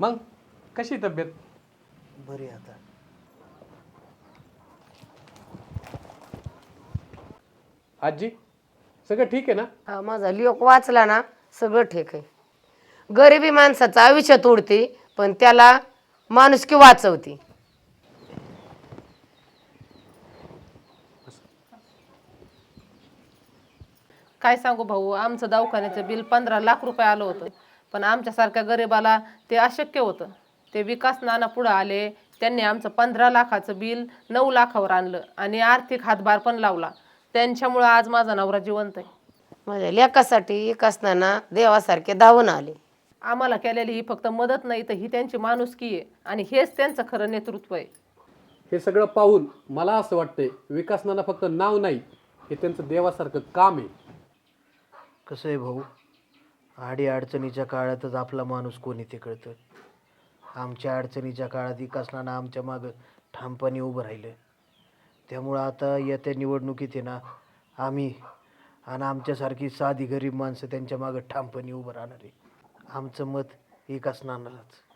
मग कशी तब्येत? बरी आता. आजी सगळं ठीक आहे ना? हा माझा लिओक वाचला ना सगळं ठीक आहे. गरिबी माणसाचं आयुष्य तोडते पण त्याला माणुसकी वाचवते. काय सांगू भाऊ आमचं दवाखान्याचं बिल पंधरा लाख रुपये आलं होतं. पण आमच्यासारख्या गरिबाला ते अशक्य होतं. ते विकास नाना पुढं आले त्यांनी आमचं पंधरा लाखाचं बिल नऊ लाखावर आणलं आणि आर्थिक हातभार पण लावला. त्यांच्यामुळं आज माझा नवरा जिवंत आहे. माझ्या लेकासाठी एक असताना देवासारखे धावून आले. आम्हाला केलेली ही फक्त मदत नाही तर ही त्यांची माणुसकी आहे आणि हेच त्यांचं खरं नेतृत्व आहे. हे सगळं पाहून मला असं वाटतंय विकासनाना फक्त नाव नाही हे त्यांचं देवासारखं काम आहे. कसं आहे भाऊ? आडी अडचणीच्या काळातच आपला माणूस कोणी ते कळतं? आमच्या अडचणीच्या काळात विकासनानं आमच्या मागं ठामपणे उभं राहिलं. त्यामुळं आता येत्या निवडणुकीत आहे ना आम्ही आणि आमच्यासारखी साधी गरीब माणसं त्यांच्या मागं ठामपणे उभं राहणार आहे. आमचं मत विकासनानालाच